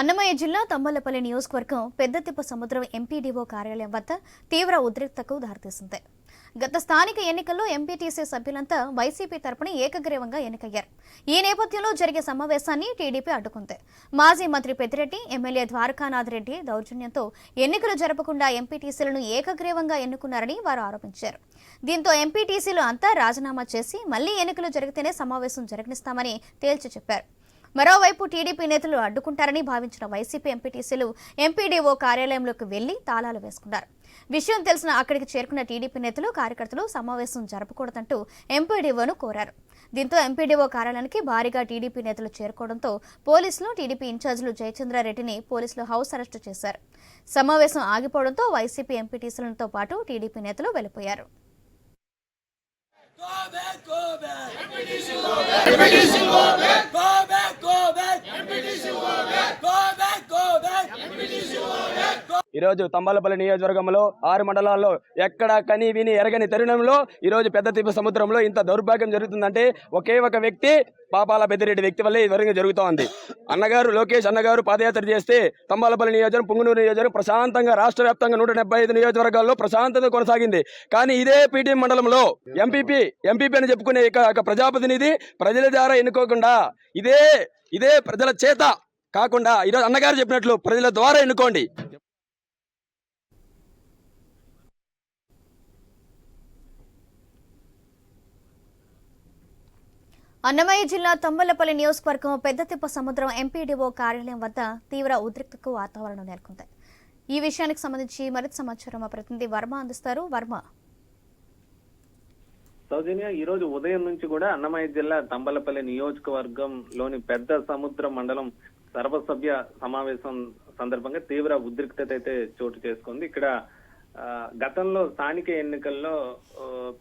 అన్నమయ్య జిల్లా తమ్మలపల్లి నియోజకవర్గం పెద్దతిప్ప సముద్రం ఎంపీడీఓ కార్యాలయం వద్ద తీవ్ర ఉద్రిక్తకు దారితీసింది. గత స్థానిక ఎన్నికల్లో ఎంపీటీసీ సభ్యులంతా వైసీపీ తరపున ఏకగ్రీవంగా ఎన్నికయ్యారు. ఈ నేపథ్యంలో జరిగే సమావేశాన్ని టీడీపీ అడ్డుకుంది. మాజీ మంత్రి పెద్దిరెడ్డి ఎమ్మెల్యే ద్వారకానాథ్ రెడ్డి దౌర్జన్యంతో ఎన్నికలు జరపకుండా ఎంపీటీసీలను ఏకగ్రీవంగా ఎన్నుకున్నారని వారు ఆరోపించారు. దీంతో ఎంపీటీసీలు అంతా రాజీనామా చేసి మళ్ళీ ఎన్నికలు జరిగితేనే సమావేశం జరగనిస్తామని తేల్చి చెప్పారు. మరోవైపు టీడీపీ నేతలు అడ్డుకుంటారని భావించిన వైసీపీ ఎంపీటీసీలు ఎంపీడీఓ కార్యాలయంలోకి వెళ్ళి తాళాలు వేసుకున్నారు విషయం తెలిసిన అక్కడికి చేరుకున్న టీడీపీ నేతలు కార్యకర్తలు సమావేశం జరపకూడదంటూ ఎంపీడీఓను కోరారు దీంతో ఎంపీడీఓ కార్యాలయానికి భారీగా టీడీపీ నేతలు చేరుకోవడంతో పోలీసులు టీడీపీ ఇన్ఛార్జీలు జయచంద్రారెడ్డిని పోలీసులు హౌస్ అరెస్టు చేశారు సమావేశం ఆగిపోవడంతో వైసీపీ ఎంపీటీసీలతో పాటు టీడీపీ నేతలు వెళ్ళిపోయారు Go back, go back. MPTC go back. Go back, go back. MPTC go back. Go back, go back. MPTC go back. Go ఈరోజు తంబాలపల్లి నియోజకవర్గంలో ఆరు మండలాల్లో ఎక్కడ కని విని ఎరగని తరుణంలో ఈరోజు పెద్ద తీపి సముద్రంలో ఇంత దౌర్భాగ్యం జరుగుతుందంటే ఒకే ఒక వ్యక్తి పాపాల పెద్దిరెడ్డి వ్యక్తి వల్లే ఇది వరకు జరుగుతూ ఉంది అన్నగారు లోకేష్ అన్నగారు పాదయాత్ర చేస్తే తంబాలపల్లి నియోజకవర్గం పుంగునూరు నియోజకవర్గం ప్రశాంతంగా రాష్ట్ర వ్యాప్తంగా నూట డెబ్బై ఐదు నియోజకవర్గాల్లో ప్రశాంతత కొనసాగింది. కానీ ఇదే పీటీఎం మండలంలో ఎంపీపీ ఎంపీపీ అని చెప్పుకునే ఒక- ప్రజాప్రతినిధి ప్రజల ద్వారా ఎన్నుకోకుండా ఇదే ఇదే ప్రజల చేత కాకుండా ఈరోజు అన్నగారు చెప్పినట్లు ప్రజల ద్వారా ఎన్నుకోండి. అన్నమయ్య జిల్లా తమ్మలపల్లి నియోజకవర్గం పెద్దతిప్ప సముద్రం ఎంపీడీఓ కార్యాలయం వద్ద తీవ్ర ఉద్రిక్తకు వాతావరణం నెలకొంది. ఈ విషయానికి సంబంధించి మరింత సమాచారం మా ప్రతినిధి వర్మ అందిస్తారు. వర్మ. సౌజన్య ఈ రోజు ఉదయం నుంచి కూడా అన్నమయ్య జిల్లా తంబలపల్లి నియోజకవర్గంలోని పెద్ద సముద్ర మండలం సర్వసభ్య సమావేశం సందర్భంగా తీవ్ర ఉద్రిక్తత అయితే చోటు చేసుకుంది. ఇక్కడ గతంలో స్థానిక ఎన్నికల్లో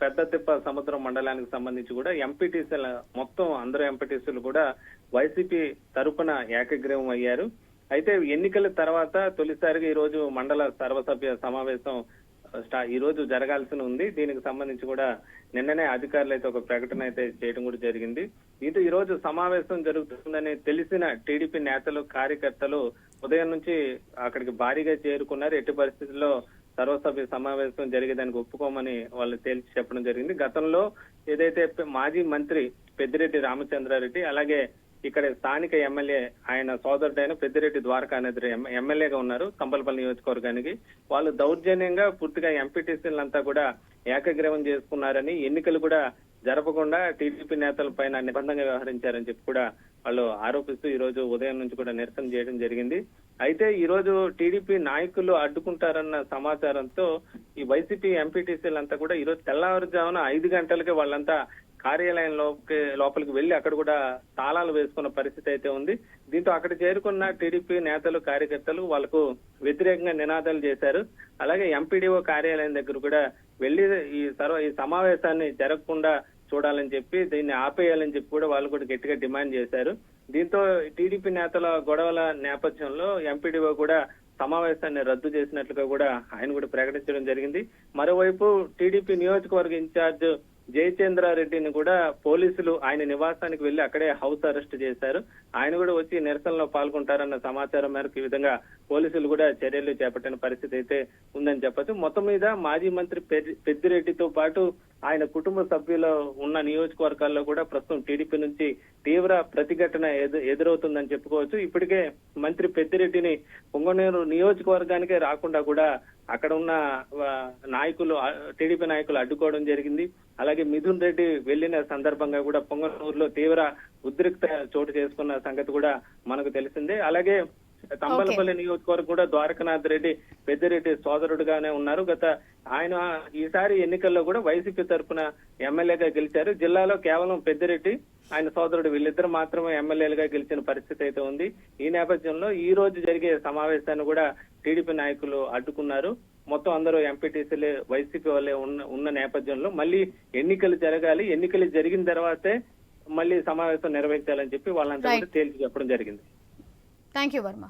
పెద్ద తిప్ప సముద్రం మండలానికి సంబంధించి కూడా ఎంపీటీసీల మొత్తం అందరూ ఎంపీటీసీలు కూడా వైసీపీ తరపున ఏకగ్రీవం అయ్యారు. అయితే ఎన్నికల తర్వాత తొలిసారిగా ఈ రోజు మండల సర్వసభ్య సమావేశం స్టా- ఈ రోజు జరగాల్సి ఉంది. దీనికి సంబంధించి కూడా నిన్ననే అధికారులు అయితే ఒక ప్రకటన అయితే చేయడం కూడా జరిగింది. దీంతో ఈ రోజు సమావేశం జరుగుతుందని తెలిసిన టీడీపీ నేతలు కార్యకర్తలు ఉదయం నుంచి అక్కడికి భారీగా చేరుకున్నారు. ఎట్టి పరిస్థితుల్లో సర్వసభ్య సమావేశం జరిగేదానికి ఒప్పుకోమని వాళ్ళు తేల్చి చెప్పడం జరిగింది. గతంలో ఏదైతే మాజీ మంత్రి పెద్దిరెడ్డి రామచంద్రారెడ్డి అలాగే ఇక్కడ స్థానిక ఎమ్మెల్యే ఆయన సోదరుడైన పెద్దిరెడ్డి ద్వారకానాథ్ ఎమ్మెల్యేగా ఉన్నారు కంపలపల్లి నియోజకవర్గానికి. వాళ్ళు దౌర్జన్యంగా పూర్తిగా ఎంపీటీసీలంతా కూడా ఏకగ్రీవం చేసుకున్నారని ఎన్నికలు కూడా జరపకుండా టీడీపీ నేతల పైన నిబంధనగా వ్యవహరించారని చెప్పి కూడా వాళ్ళు ఆరోపిస్తూ ఈ రోజు ఉదయం నుంచి కూడా నిరసన చేయడం జరిగింది. అయితే ఈ రోజు టీడీపీ నాయకులు అడ్డుకుంటారన్న సమాచారంతో ఈ వైసీపీ ఎంపీటీసీలంతా కూడా ఈ రోజు తెల్లవారుజామున ఐదు గంటలకి వాళ్ళంతా కార్యాలయంలోకి లోపలికి వెళ్ళి అక్కడ కూడా తాళాలు వేసుకున్న పరిస్థితి అయితే ఉంది. దీంతో అక్కడ చేరుకున్న టీడీపీ నేతలు కార్యకర్తలు వాళ్ళకు వ్యతిరేకంగా నినాదాలు చేశారు. అలాగే ఎంపీడీఓ కార్యాలయం దగ్గర కూడా వెళ్ళి ఈ సర్వ ఈ సమావేశాన్ని జరగకుండా చూడాలని చెప్పి దీన్ని ఆపేయాలని చెప్పి కూడా వాళ్ళు కూడా గట్టిగా డిమాండ్ చేశారు. దీంతో టీడీపీ నేతల గొడవల నేపథ్యంలో ఎంపీడీఓ కూడా సమావేశాన్ని రద్దు చేసినట్లుగా కూడా ఆయన కూడా ప్రకటించడం జరిగింది. మరోవైపు టీడీపీ నియోజకవర్గ ఇన్ఛార్జ్ జయచంద్రారెడ్డిని కూడా పోలీసులు ఆయన నివాసానికి వెళ్ళి అక్కడే హౌస్ అరెస్ట్ చేశారు. ఆయన కూడా వచ్చి నిరసనలో పాల్గొంటారన్న సమాచారం మేరకు ఈ విధంగా పోలీసులు కూడా చర్యలు చేపట్టిన పరిస్థితి అయితే ఉందని చెప్పచ్చు. మొత్తం మీద మాజీ మంత్రి పెద్దిరెడ్డితో పాటు ఆయన కుటుంబ సభ్యులు ఉన్న నియోజకవర్గాల్లో కూడా ప్రస్తుతం టీడీపీ నుంచి తీవ్ర ప్రతిఘటన ఎదురవుతుందని చెప్పుకోవచ్చు. ఇప్పటికే మంత్రి పెద్దిరెడ్డిని పొంగనూరు నియోజకవర్గానికే రాకుండా కూడా అక్కడ ఉన్న నాయకులు టీడీపీ నాయకులు అడ్డుకోవడం జరిగింది. అలాగే మిథున్ రెడ్డి వెళ్ళిన సందర్భంగా కూడా పొంగనూరులో తీవ్ర ఉద్రిక్త చోటు చేసుకున్న సంగతి కూడా మనకు తెలిసిందే. అలాగే తంబలపల్లి నియోజకవర్గం కూడా ద్వారకనాథ్ రెడ్డి పెద్దిరెడ్డి సోదరుడుగానే ఉన్నారు. గత ఆయన ఈసారి ఎన్నికల్లో కూడా వైసీపీ తరఫున ఎమ్మెల్యేగా గెలిచారు. జిల్లాలో కేవలం పెద్దిరెడ్డి ఆయన సోదరుడు వీళ్ళిద్దరు మాత్రమే ఎమ్మెల్యేలుగా గెలిచిన పరిస్థితి అయితే ఉంది. ఈ నేపథ్యంలో ఈ రోజు జరిగే సమావేశాన్ని కూడా టీడీపీ నాయకులు అడ్డుకున్నారు. మొత్తం అందరూ ఎంపీటీసీలే వైసీపీ వాళ్ళే ఉన్న ఉన్న నేపథ్యంలో మళ్ళీ ఎన్నికలు జరగాలి. ఎన్నికలు జరిగిన తర్వాతే మళ్ళీ సమావేశం నిర్వహించాలని చెప్పి వాళ్ళంతా తేల్చి చెప్పడం జరిగింది. Thank you Varma